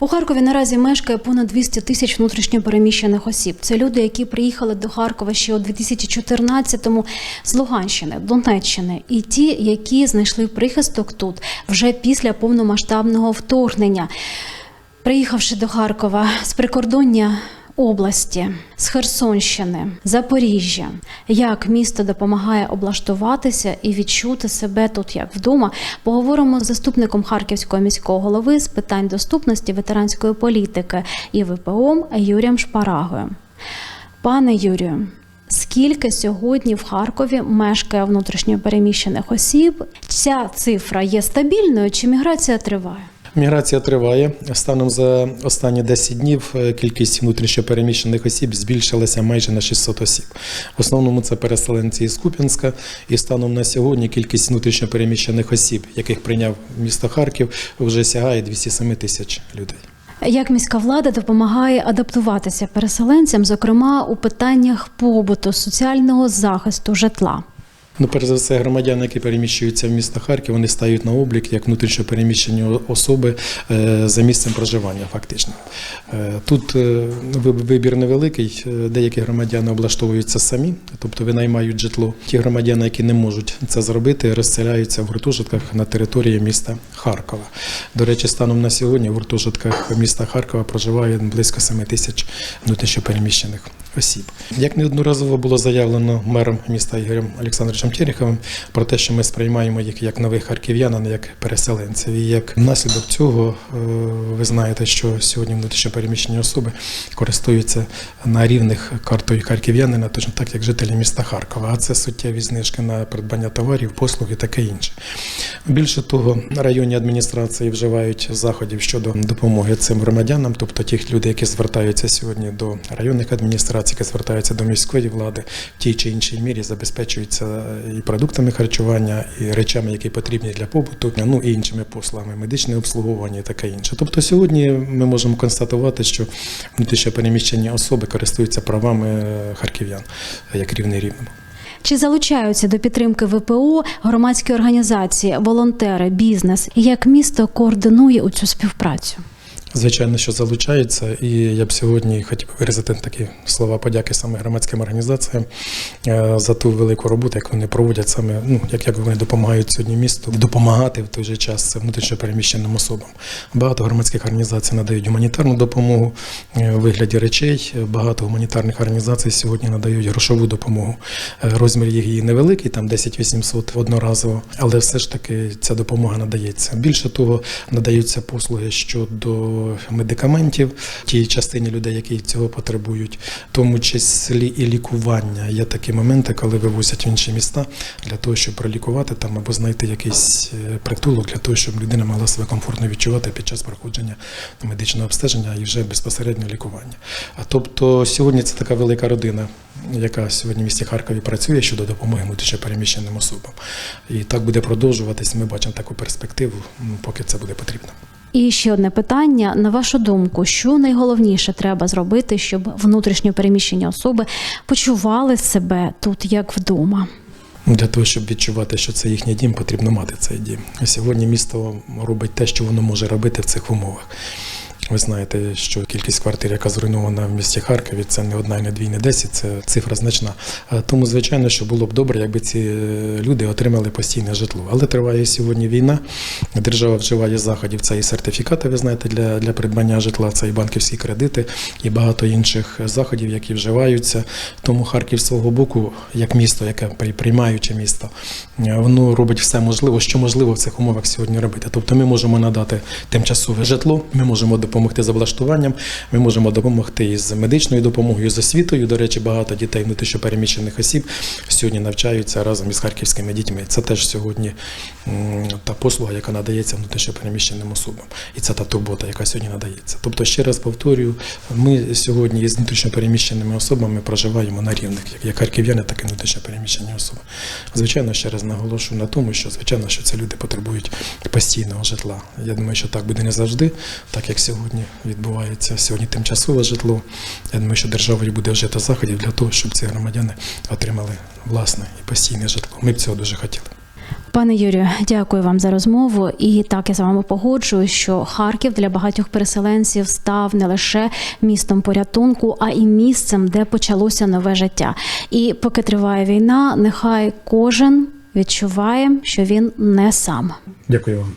У Харкові наразі мешкає понад 200 тисяч внутрішньопереміщених осіб. Це люди, які приїхали до Харкова ще у 2014-му з Луганщини, Донеччини, і ті, які знайшли прихисток тут вже після повномасштабного вторгнення. Приїхавши до Харкова з прикордоння області, з Херсонщини, Запоріжжя, як місто допомагає облаштуватися і відчути себе тут як вдома, поговоримо з заступником харківського міського голови з питань доступності ветеранської політики і ВПО Юрієм Шпарагою. Пане Юрію, скільки сьогодні в Харкові мешкає внутрішньопереміщених осіб? Ця цифра є стабільною чи міграція триває? Міграція триває. Станом за останні 10 днів е, кількість внутрішньопереміщених осіб збільшилася майже на 600 осіб. В основному це переселенці із Куп'янська. І станом на сьогодні кількість внутрішньопереміщених осіб, яких прийняв місто Харків, вже сягає 207 тисяч людей. Як міська влада допомагає адаптуватися переселенцям, зокрема у питаннях побуту, соціального захисту, житла? Ну, перш за все, громадяни, які переміщуються в місто Харків, вони стають на облік як внутрішньо переміщені особи е, за місцем проживання, фактично. Е, Тут е, вибір невеликий. Деякі громадяни облаштовуються самі, тобто винаймають житло. Ті громадяни, які не можуть це зробити, розселяються в гуртожитках на території міста Харкова. До речі, станом на сьогодні в гуртожитках міста Харкова проживає близько 7 тисяч внутрішньо переміщених осіб. Як неодноразово було заявлено мером міста Ігорем Олександровичем Тереховим про те, що ми сприймаємо їх як нових харків'ян, а не як переселенців. І як наслідок цього, е, ви знаєте, що сьогодні внутрішньо переміщені особи користуються на рівних картою харків'янина, точно так, як жителі міста Харкова. А це суттєві знижки на придбання товарів, послуг і таке інше. Більше того, районні адміністрації вживають заходів щодо допомоги цим громадянам, тобто тих людей, які звертаються сьогодні до районних адміністрацій, які звертаються до міської влади, в тій чи іншій мірі забезпечуються і продуктами харчування, і речами, які потрібні для побуту, ну і іншими послугами, медичне обслуговування і таке інше. Тобто сьогодні ми можемо констатувати, що внутрішньо переміщені особи користуються правами харків'ян як рівний рівному. Чи залучаються до підтримки ВПО громадські організації, волонтери, бізнес? Як місто координує у цю співпрацю? Звичайно, що залучаються, і я б сьогодні хотів виразити такі слова подяки саме громадським організаціям е, за ту велику роботу, яку вони проводять саме, ну як, як вони допомагають сьогодні місту допомагати в той же час внутрішньо переміщеним особам. Багато громадських організацій надають гуманітарну допомогу е, у вигляді речей. Багато гуманітарних організацій сьогодні надають грошову допомогу. Е, Розмір її невеликий, там 10 800 одноразово, але все ж таки ця допомога надається. Більше того, надаються послуги щодо медикаментів тій частині людей, які цього потребують, в тому числі і лікування. Є такі моменти, коли вивозять в інші міста для того, щоб пролікувати там або знайти якийсь е, притулок для того, щоб людина могла себе комфортно відчувати під час проходження медичного обстеження і вже безпосередньо лікування. А тобто сьогодні це така велика родина, яка сьогодні в місті Харкові працює щодо допомоги внутрішньопереміщеним особам. І так буде продовжуватись. Ми бачимо таку перспективу, поки це буде потрібно. І ще одне питання: на вашу думку, що найголовніше треба зробити, щоб внутрішньо переміщені особи почували себе тут як вдома? Для того, щоб відчувати, що це їхній дім, потрібно мати цей дім. Сьогодні місто робить те, що воно може робити в цих умовах. Ви знаєте, що кількість квартир, яка зруйнована в місті Харкові, це не одна, і не дві, не десять, це цифра значна. Тому, звичайно, що було б добре, якби ці е, люди отримали постійне житло. Але триває сьогодні війна. Держава вживає заходів. Це і сертифікати, ви знаєте, для, для придбання житла, це і банківські кредити, і багато інших заходів, які вживаються. Тому Харків свого боку, як місто, яке при- приймаюче місто, е, воно робить все можливе, що можливо в цих умовах сьогодні робити. Тобто ми можемо надати тимчасове житло, ми можемо допомогти з облаштуванням, ми можемо допомогти із медичною допомогою, з освітою. До речі, багато дітей внутрішньопереміщених осіб сьогодні навчаються разом із харківськими дітьми. Це теж сьогодні та послуга, яка надається внутрішньопереміщеним особам, і це та турбота, яка сьогодні надається. Тобто, ще раз повторюю, ми сьогодні із внутрішньопереміщеними особами проживаємо на рівних, як- харків'яни, так і внутрішньопереміщені особи. Звичайно, ще раз наголошую на тому, що звичайно, що це люди потребують постійного житла. Я думаю, що так буде не завжди, так як сьогодні відбувається сьогодні тимчасове житло. Я думаю, що державою буде вжито заходів для того, щоб ці громадяни отримали власне і постійне житло. Ми б цього дуже хотіли. Пане Юрію, дякую вам за розмову. І так я з вами погоджуюсь, що Харків для багатьох переселенців став не лише містом порятунку, а і місцем, де почалося нове життя. І поки триває війна, нехай кожен відчуває, що він не сам. Дякую вам.